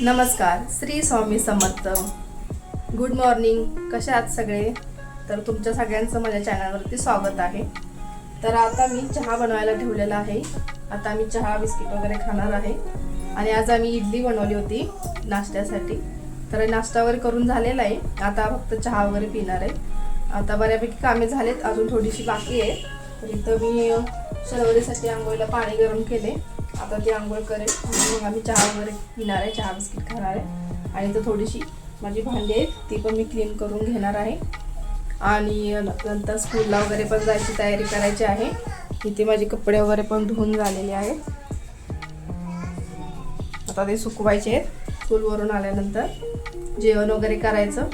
नमस्कार Shri Swami Samarth. Good morning कसे आहात सगळे? तर तुमच्या सगळ्यांचं माझ्या चॅनलवरती स्वागत आहे. तर आता मी चहा बनवायला ठेवलेला आहे. आता मी चहा बिस्किट वगैरे खाणार आहे. आणि आज आम्ही इडली बनवली होती नाश्त्यासाठी. तर नाश्ता वगैरे करून झालेला आहे. आता फक्त चहा वगैरे पिणार आहे. आता बऱ्यापैकी कामे झालेत. अजून थोडीशी बाकी आहे. तर इथं मी शर्वरीसाठी आंघोळीला पाणी गरम केले. आता ती आंघोळ करेल. मग आम्ही चहा वगैरे पिणार आहे चहा बिस्किट खाणार आहे. आणि तर थोडीशी माझी भांडी आहेत ती पण मी क्लीन करून घेणार आहे. आणि नंतर स्कूलला वगैरे पण जायची तयारी करायची आहे. इथे माझे कपडे वगैरे पण धुवून झालेले आहेत. आता ते सुकवायचे आहेत स्कूलवरून आल्यानंतर. जेवण वगैरे करायचं.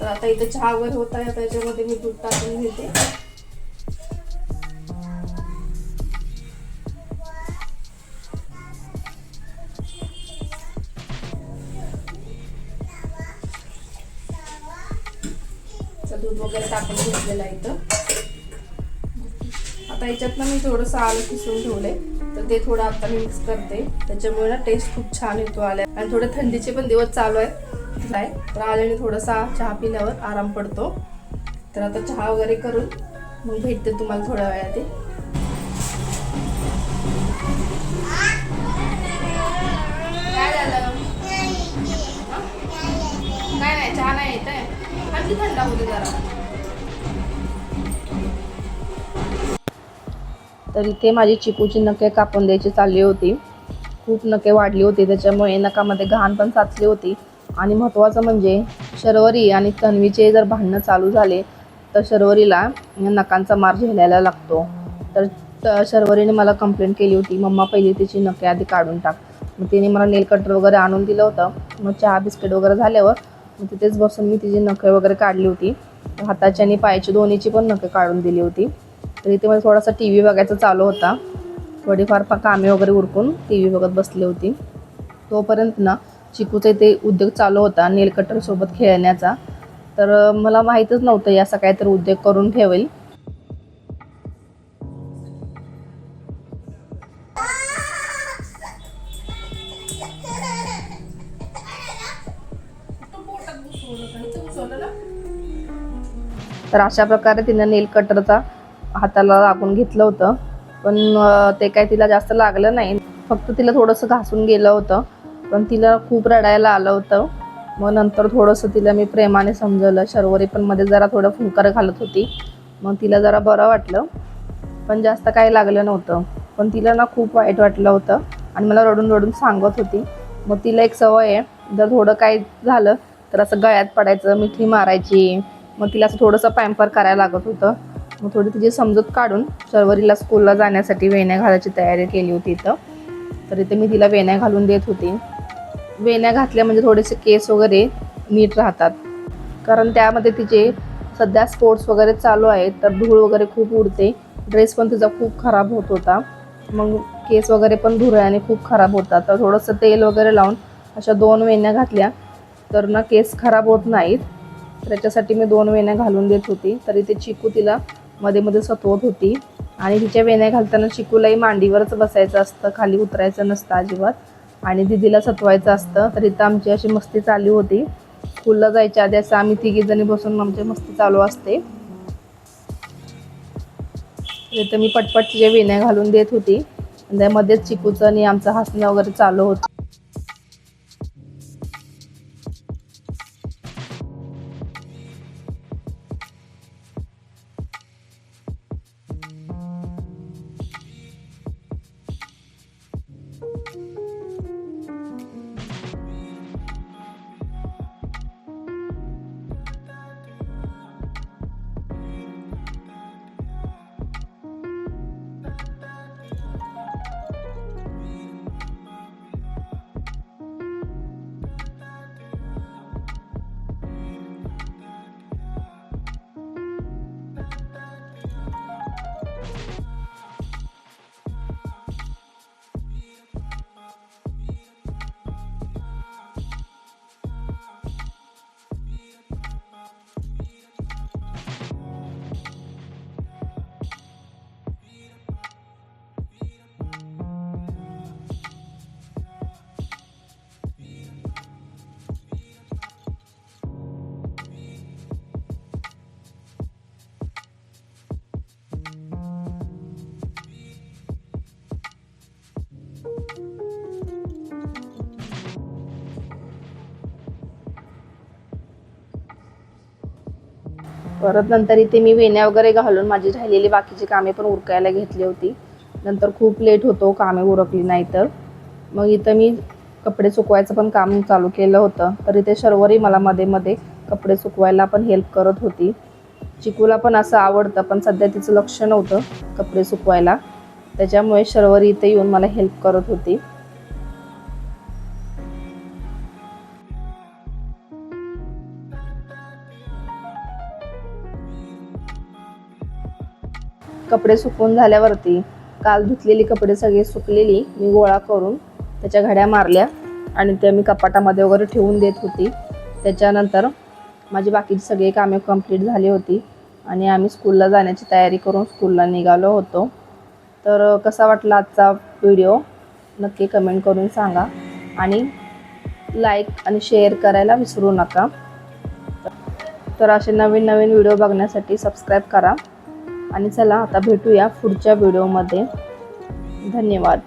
तर आता इथं चहा वगैरे होत आहे त्याच्यामध्ये मी दूध टाकून घेते. दूध वगैरे टाकून घेतलेलं आहे इथं. आता याच्यातनं मी थोडंसं आलं किसून ठेवलंय. तर ते थोडं आता मी मिक्स करते. त्याच्यामुळे ना टेस्ट खूप छान येतो आल्या आणि थोडे थंडीचे पण दिवस चालू आहेत. काय तर आल्याने थोडासा चहा पिल्यावर आराम पडतो. तर आता चहा वगैरे करून मग भेटते तुम्हाला थोड्या वेळात तर इथे माझी चिकूची नखे कापून द्यायची चालली होती. खूप नखे वाढली होती त्याच्यामुळे नकामध्ये घाण पण साचली होती. आणि महत्त्वाचं म्हणजे शर्वरी आणि तन्वीचे जर भांडणं चालू झाले तर शर्वरीला नकांचा मार झेलायला लागतो. तर शर्वरीने मला कंप्लेंट केली होती मम्मा पहिली तिची नखे आधी काढून टाक. मग तिने मला नेल कटर वगैरे आणून दिलं होतं. मग चहा बिस्किट वगैरे झाल्यावर मग तिथेच बसून मी तिची नखे वगैरे काढली होती. हाताची आणि पायाची दोन्हीची पण नखे काढून दिली होती. तर इथे मला थोडासा टी व्ही बघायचा चालू होता. थोडीफार कामे वगैरे उरकून टी व्ही बघत बसली होती. तोपर्यंत ना चिकूचा इथे उद्योग चालू होता नेलकटरसोबत खेळण्याचा. तर मला माहीतच नव्हतं या असा काहीतरी उद्योग करून ठेवेल. तर अशा प्रकारे तिनं नेल कटरचा हाताला लागून घेतलं होतं. पण ते काय तिला जास्त लागलं नाही. फक्त तिला थोडंसं घासून गेलं होतं. पण तिला खूप रडायला आलं होतं. मग नंतर थोडंसं तिला मी प्रेमाने समजवलं. शर्वरी पण मध्ये जरा थोडं फुलकर घालत होती. मग तिला जरा बरं वाटलं. पण जास्त काही लागलं नव्हतं. पण तिला ना खूप वाईट वाटलं होतं. आणि मला रडून रडून सांगत होती. मग तिला एक सवय आहे. जर थोडं काही झालं तर असं गळ्यात पडायचं मिठी मारायची. मग तिला असं थोडंसं पॅम्पर करायला लागत होतं. मग थोडी तिची समजूत काढून शर्वरीला स्कूलला जाण्यासाठी वेण्या घालायची तयारी केली होती इथं. तर इथे मी तिला वेण्या घालून देत होती. वेण्या घातल्या म्हणजे थोडेसे केस वगैरे नीट राहतात. कारण त्यामध्ये तिचे सध्या स्पोर्ट्स वगैरे चालू आहेत तर धूळ वगैरे खूप उडते. ड्रेस पण तिचा खूप खराब होत होता. मग केस वगैरे पण धुरळ्याने खूप खराब होतात. तर थोडंसं तेल वगैरे लावून अशा दोन वेण्या घातल्या. तर ना केस खराब होत नाहीत. त्याच्यासाठी मी दोन वेण्या घालून देत होती. तरी ते चिकू तिला मध्ये मध्ये सतवत होती. आणि तिच्या वेण्या घालताना शिकूलाही मांडीवरच बसायचं असतं. खाली उतरायचं नसतं अजिबात. आणि दिदीला सतवायचं असतं. तर इथं आमची अशी मस्ती चालू होती. स्कूलला जायच्या आधी असं आम्ही तिघी जणी बसून आमची मस्ती चालू असते. इथं मी पटपट तिच्या वेण्या घालून देत होती. आणि त्यामध्येच चिकूचं आणि आमचं हसणं वगैरे चालू होतं. परत नंतर इथे मी वेण्या वगैरे घालून माझी राहिलेली बाकीची कामे पण उरकायला घेतली होती. नंतर खूप लेट होतो कामे उरकली नाही तर. मग इथं मी कपडे सुकवायचं पण काम चालू केलं होतं. तर इथे शर्वरी मला मध्ये मध्ये कपडे सुकवायला पण हेल्प करत होती. चिकूला पण असं आवडतं पण सध्या तिचं लक्ष नव्हतं कपडे सुकवायला. त्याच्यामुळे शर्वरी इथे येऊन मला हेल्प करत होती. कपडे सुकून झाल्यावरती काल धुतलेली कपडे सगळी सुकलेली मी गोळा करून त्याच्या घड्या मारल्या आणि त्या मी कपाटामध्ये वगैरे ठेवून देत होती. त्याच्यानंतर माझी बाकीची सगळी कामे कंप्लीट झाली होती आणि आम्ही स्कूलला जाण्याची तयारी करून स्कूलला निघालो होतो. तर कसा वाटला आजचा व्हिडिओ नक्की कमेंट करून सांगा आणि लाईक आणि शेअर करायला विसरू नका. तर असे नवीन नवीन व्हिडिओ बघण्यासाठी सबस्क्राईब करा. आणि चला आता भेटूया पुढच्या व्हिडिओमध्ये धन्यवाद.